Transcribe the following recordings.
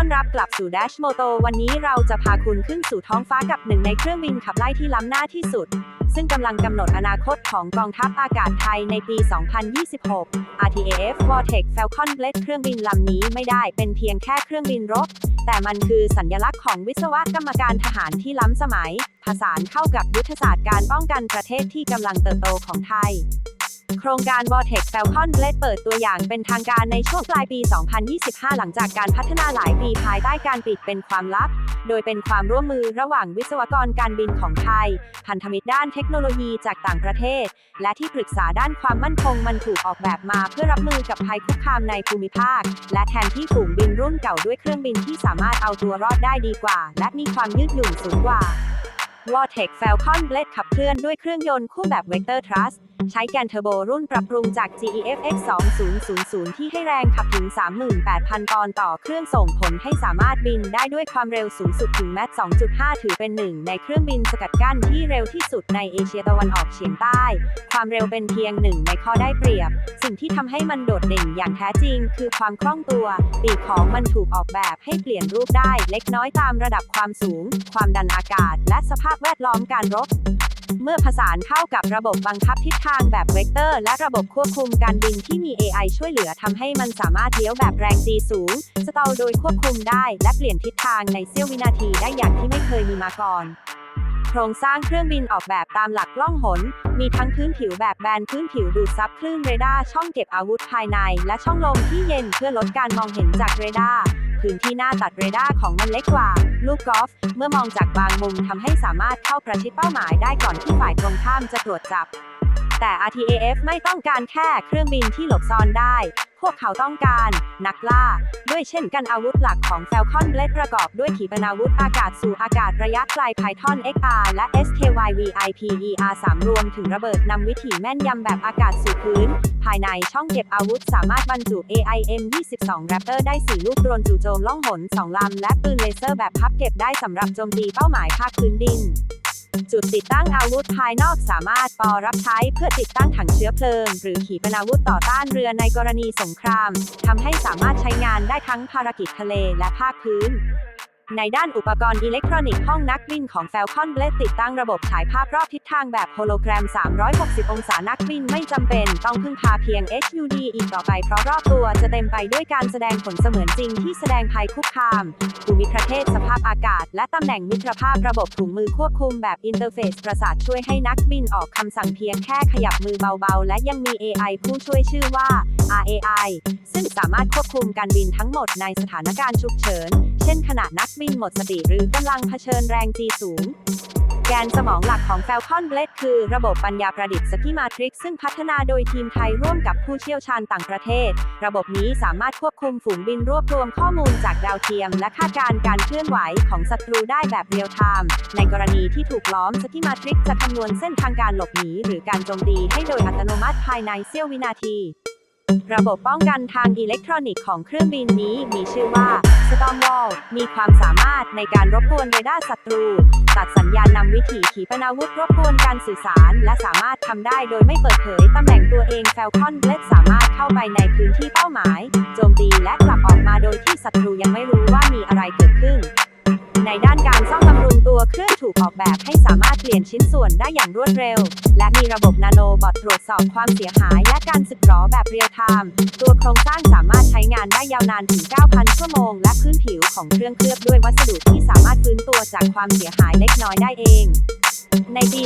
อนรับกลับสู่ Dash Moto วันนี้เราจะพาคุณขึ้นสู่ท้องฟ้ากับหนึ่งในเครื่องบินขับไล่ที่ล้ำหน้าที่สุด ซึ่งกำลังกำหนดอนาคตของกองทัพอากาศไทยในปี 2026 RTAF Vortex Falcon Blade เครื่องบินลำนี้ไม่ได้เป็นเพียงแค่เครื่องบินรบ แต่มันคือสัญลักษณ์ของวิศวกรรมการทหารที่ล้ำสมัย ผสานเข้ากับยุทธศาสตร์การป้องกันประเทศที่กำลังเติบโตของไทย โครงการ Vortex Falcon Blade เปิดตัวอย่างเป็นทางการในช่วงปลายปี 2025 หลังจากการพัฒนาหลายปีภายใต้การปิดเป็นความลับ โดยเป็นความร่วมมือระหว่างวิศวกรการบินของไทย พันธมิตรด้านเทคโนโลยีจากต่างประเทศ และที่ปรึกษาด้านความมั่นคงมันถูกออกแบบมาเพื่อรับมือกับภัยคุกคามในภูมิภาค และแทนที่ฝูงบินรุ่นเก่าด้วยเครื่องบินที่สามารถเอาตัวรอดได้ดีกว่า และมีความยืดหยุ่นสูงกว่า Vortex Falcon Blade ขับเคลื่อนด้วยเครื่องยนต์คู่แบบ Vector Thrust ใช้แกนเทอร์โบรุ่นปรับปรุงจาก GEFX 2000 ที่ให้แรงขับถึง 38,000ปอนด์ต่อเครื่องส่งผลให้สามารถบินได้ด้วยความเร็วสูงสุดถึงแมท2.5 ถือเป็นหนึ่งในเครื่องบินสกัดกั้นที่เร็วที่สุดในเอเชียตะวันออกเฉียงใต้ ความเร็วเป็นเพียงหนึ่งในข้อได้เปรียบ สิ่งที่ทำให้มันโดดเด่นอย่างแท้จริง คือความคล่องตัว ปีกของมันถูกออกแบบให้เปลี่ยนรูปได้เล็กน้อยตามระดับความสูง ความดันอากาศ และสภาพแวดล้อมการรบ เมื่อผสานเข้ากับระบบบังคับทิศทางแบบเวกเตอร์ และระบบควบคุมการบินที่มี AI ช่วยเหลือทำให้มันสามารถเลี้ยวแบบแรง G สูง สตอลโดยควบคุมได้ และเปลี่ยนทิศทางในเสี้ยววินาทีได้อย่างที่ไม่เคยมีมาก่อนโครงสร้างเครื่องบินออกแบบตามหลักล่องหน มีทั้งพื้นผิวแบบแบนพื้นผิวดูดซับคลื่นเรดาร์ช่องเก็บอาวุธภายใน และช่องลมที่เย็นเพื่อลดการมองเห็นจากเรดาร์ พื้นที่หน้าตัดเรดาร์ของมันเล็กกว่า ลูกกอล์ฟเมื่อมองจากบางมุมทำให้สามารถเข้าประชิดเป้าหมายได้ก่อนที่ฝ่ายตรงข้ามจะตรวจจับ แต่ RTAF ไม่ต้องการแค่เครื่องบินที่หลบซ่อนได้ พวกเขาต้องการ นักล่า ด้วยเช่นกันอาวุธหลักของ Falcon Blade ประกอบด้วยขีปนาวุธอากาศสู่อากาศระยะไกล Python XR และ SKYVIPER3 รวมถึงระเบิดนำวิถีแม่นยำแบบอากาศสู่พื้น ภายในช่องเก็บอาวุธสามารถบรรจุ AIM-22 Raptor ได้ 4 ลูกโดรนจู่โจมล่องหน 2 ลำ และปืนเลเซอร์แบบพับเก็บได้สำหรับโจมตีเป้าหมายภาคพื้นดิน จุดติดตั้งอาวุธภายนอกสามารถปอรับใช้เพื่อติดตั้งถังเชื้อเพลิง หรือขีปนาวุธต่อต้านเรือในกรณีสงครามทำให้สามารถใช้งานได้ทั้งภารกิจทะเลและภาคพื้น ในด้านอุปกรณ์อิเล็กทรอนิกส์ห้องนักบินของ Falcon Blade ติดตั้งระบบฉายภาพรอบทิศทางแบบโฮโลแกรม 360 องศานักบินไม่จำเป็น ต้องพึ่งพาเพียง HUD อีกต่อไปเพราะรอบตัวจะเต็มไปด้วยการแสดงผลเสมือนจริงที่แสดงภัยคุกคาม ภูมิประเทศสภาพอากาศ และตำแหน่งมิตรภาพระบบถุงมือควบคุมแบบอินเทอร์เฟซประสาทช่วยให้นักบินออกคำสั่งเพียงแค่ขยับมือเบาๆ และยังมี AI ผู้ช่วยชื่อว่า RAI ซึ่งสามารถควบคุมการบินทั้งหมดในสถานการณ์ฉุกเฉิน เช่นขณะนักบินหมดสติหรือกำลังเผชิญแรง G สูง แกนสมองหลักของ Falcon Blade คือระบบปัญญาประดิษฐ์ Schematrix ซึ่งพัฒนาโดยทีมไทยร่วมกับผู้เชี่ยวชาญต่างประเทศ ระบบนี้สามารถควบคุมฝูงบินรวบรวมข้อมูลจากดาวเทียม และคาดการณ์การเคลื่อนไหวของศัตรูได้แบบเรียลไทม์ในกรณีที่ถูกล้อม Schematrix จะคำนวณเส้นทางการหลบหนีหรือการโจมตีให้โดยอัตโนมัติภายในเสี้ยววินาที ระบบป้องกันทางอิเล็กทรอนิกส์ของเครื่องบินนี้มีชื่อว่า Stormwall มีความสามารถในการรบกวนเรดาร์ศัตรู ตัดสัญญาณนำวิถีขีปนาวุธรบกวนการสื่อสาร และสามารถทำได้โดยไม่เปิดเผยตำแหน่งตัวเอง Falcon Blade สามารถเข้าไปในพื้นที่เป้าหมาย โจมตีและกลับออกมาโดยที่ศัตรูยังไม่รู้ว่ามีอะไรเกิดขึ้น ในด้านการซ่อม ตัวเครื่องถูกออกแบบให้สามารถเปลี่ยนชิ้นส่วนได้อย่างรวดเร็ว และมีระบบนาโนบอทตรวจสอบความเสียหายและการสึกหรอแบบเรียลไทม์ตัวโครงสร้างสามารถใช้งานได้ยาวนานถึง 9,000 ชั่วโมง และพื้นผิวของเครื่องเคลือบด้วยวัสดุที่สามารถฟื้นตัวจากความเสียหายเล็กน้อยได้เอง ในปี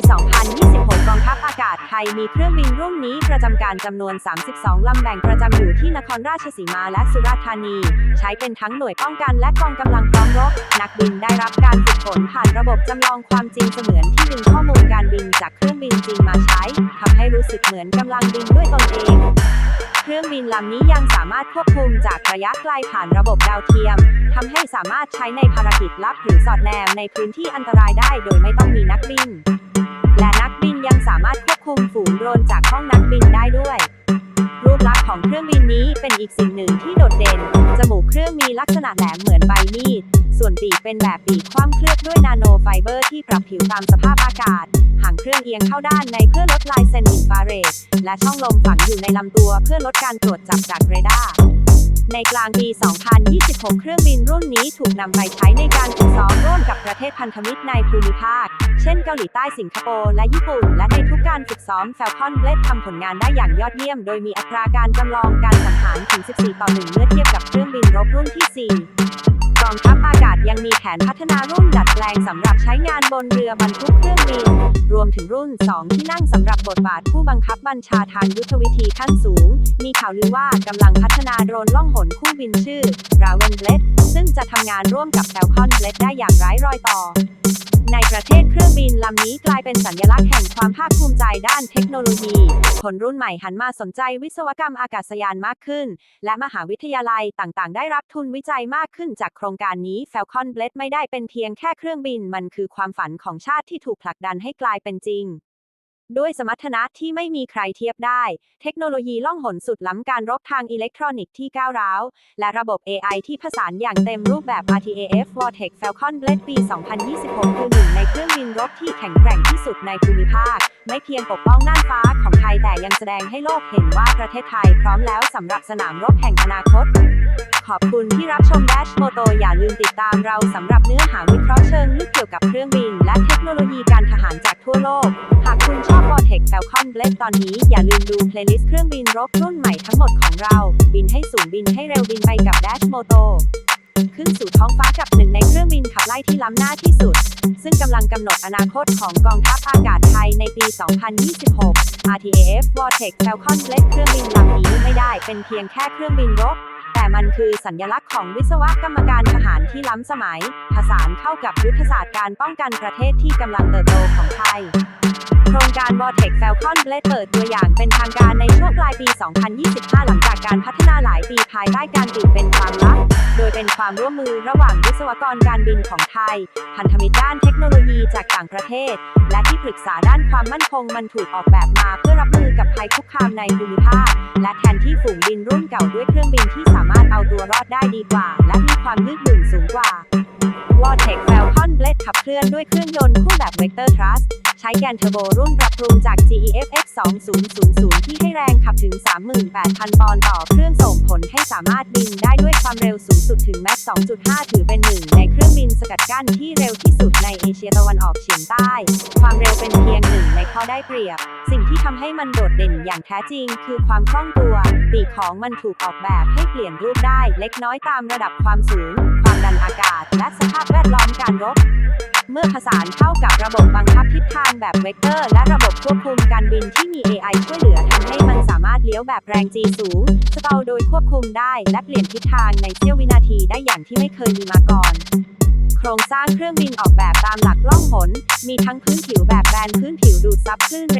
2026 กองทัพอากาศไทยมีเครื่องบินรุ่นนี้ประจำการจำนวน 32 ลำแบ่งประจำอยู่ที่นครราชสีมาและสุราษฎร์ธานี ใช้เป็นทั้งหน่วยป้องกันและกองกำลังพร้อมรบ นักบินได้รับการฝึกฝนผ่านระบบจำลองความจริงเสมือนที่ดึงข้อมูลการบินจากเครื่องบินจริงมาใช้ทำให้รู้สึกเหมือนกำลังบินด้วยตนเองเครื่องบินลำนี้ยังสามารถควบคุมจากระยะไกลผ่านระบบดาวเทียมทำให้สามารถใช้ในภารกิจลับหรือสอดแนมในพื้นที่อันตรายได้ โดยไม่ต้องมีนักบินและนักบินยังสามารถควบคุมฝูงโดรนจากห้องนักบินได้ด้วย รูปลักษณ์ของเครื่องบินนี้เป็นอีกสิ่งหนึ่งที่โดดเด่น จมูกเครื่องมีลักษณะแหลมเหมือนใบมีด ส่วนปีกเป็นแบบปีกคว่ำเคลือบด้วยนาโนไฟเบอร์ที่ปรับผิวตามสภาพอากาศ หางเครื่องเอียงเข้าด้านในเพื่อลดลายเซนอินฟราเรด และช่องลมฝังอยู่ในลำตัวเพื่อลดการตรวจจับจากเรดาร์ในกลางปี 2026 เครื่องบินรุ่นนี้ถูกนำไปใช้ในการฝึกซ้อมร่วมกับประเทศพันธมิตรในภูมิภาค เช่นเกาหลีใต้สิงคโปร์และญี่ปุ่น และในทุกการฝึกซ้อม Falcon b l a d ทำผลงานได้อย่างยอดเยี่ยม โดยมีอัตราการจำลองการสังหารถึง 14 ต่อ 1 เมื่อเทียบกับเครื่องบินรบรุ่นที่ 4 องทัพอากาศยังมีแผนพัฒนารุ่นดัดแปลงสำหรับใช้งานบนเรือบรรทุกเครื่องบิน รวมถึงรุ่น 2 ที่นั่งสำหรับบทบาทผู้บังคับบัญชาทางยุทธวิธีขั้นสูง มีข่าวลือว่ากำลังพัฒนาโดรนล่องหนคู่บินชื่อ Raven Blade ซึ่งจะทำงานร่วมกับ Falcon Blade ได้อย่างไร้รอยต่อ บินลำนี้กลายเป็นสัญลักษณ์แห่งความภาคภูมิใจด้านเทคโนโลยี คนรุ่นใหม่หันมาสนใจวิศวกรรมอากาศยานมากขึ้น และมหาวิทยาลัยต่างๆ ได้รับทุนวิจัยมากขึ้นจากโครงการนี้ Falcon Blade ไม่ได้เป็นเพียงแค่เครื่องบิน มันคือความฝันของชาติที่ถูกผลักดันให้กลายเป็นจริง ด้วยสมรรถนะที่ไม่มีใครเทียบได้ เทคโนโลยีล่องหนสุดล้ำการรบทางอิเล็กทรอนิกส์ที่ก้าวร้าว และระบบ AI ที่ผสานอย่างเต็มรูปแบบ RTAF Vortex Falcon Blade ปี 2026 คือหนึ่งในเครื่องบินรบที่แข็งแกร่งที่สุดในภูมิภาค ไม่เพียงปกป้องน่านฟ้าของไทยแต่ยังแสดงให้โลกเห็นว่าประเทศไทยพร้อมแล้วสำหรับสนามรบแห่งอนาคตขอบคุณที่รับชม Dash Moto อย่าลืมติดตามเราสำหรับเนื้อหาวิเคราะห์เชิงลึกเกี่ยวกับเครื่องบิน และเทคโนโลยีการทหารจากทั่วโลก Falcon Blade ตอนนี้อย่าลืมดูเพลย์ลิสต์เครื่องบินรบรุ่นใหม่ทั้งหมดของเรา บินให้สูงบินให้เร็วบินไปกับ Dash Moto ขึ้นสู่ท้องฟ้ากับหนึ่งในเครื่องบินขับไล่ที่ล้ำหน้าที่สุด ซึ่งกำลังกำหนดอนาคตของกองทัพอากาศไทยในปี 2026 RTAF Vortex Falcon Blade เครื่องบินลำนี้ไม่ได้เป็นเพียงแค่เครื่องบินรบแต่มันคือสัญลักษณ์ของวิศวกรรมการทหารที่ล้ำสมัย ผสานเข้ากับยุทธศาสตร์การป้องกันประเทศที่กำลังเติบโตของไทย โครงการ Vortex Falcon Blade เปิดตัวอย่างเป็นทางการในช่วงปลายปี 2025 หลังจากการพัฒนาหลายปีภายใต้การปิดเป็นความลับ โดยเป็นความร่วมมือระหว่างวิศวกรการบินของไทย พันธมิตรด้านเทคโนโลยีจากต่างประเทศ และที่ปรึกษาด้านความมั่นคงมันถูกออกแบบมาเพื่อรับมือกับภัยคุกคามในภูมิภาค และแทนที่ฝูงบินรุ่นเก่าด้วยเครื่องบินที่สามารถเอาตัวรอดได้ดีกว่า และมีความยืดหยุ่นสูงกว่า Vortex Falcon Blade ขับเคลื่อนด้วยเครื่องยนต์คู่แบบ Vector Thrust ใช้แกนเทอร์โบรุ่นปรับปรุงจาก GEFX 2000 ที่ให้แรงขับถึง 38,000 ปอนด์ต่อเครื่องส่งผลให้สามารถบินได้ด้วยความเร็วสูงสุดถึงแมค2.5 ถือเป็นหนึ่งในเครื่องบินสกัดกั้นที่เร็วที่สุดในเอเชียตะวันออกเฉียงใต้ ความเร็วเป็นเพียงหนึ่งในข้อได้เปรียบ สิ่งที่ทำให้มันโดดเด่นอย่างแท้จริง คือความคล่องตัว ปีกของมันถูกออกแบบให้เปลี่ยนรูปได้เล็กน้อยตามระดับความสูง ความดันอากาศ และสภาพแวดล้อมการรบ เมื่อผสานเข้ากับระบบบังคับทิศทางแบบเวกเตอร์ และระบบควบคุมการบินที่มี AI ช่วยเหลือทำให้มันสามารถเลี้ยวแบบแรง G สูงสตอลโดยควบคุมได้ และเปลี่ยนทิศทางในเสี้ยววินาทีได้อย่างที่ไม่เคยมีมาก่อนโครงสร้างเครื่องบินออกแบบตามหลักล่องหน มีทั้งพื้นผิวแบบแบนพื้นผิวดูดซับคลื่น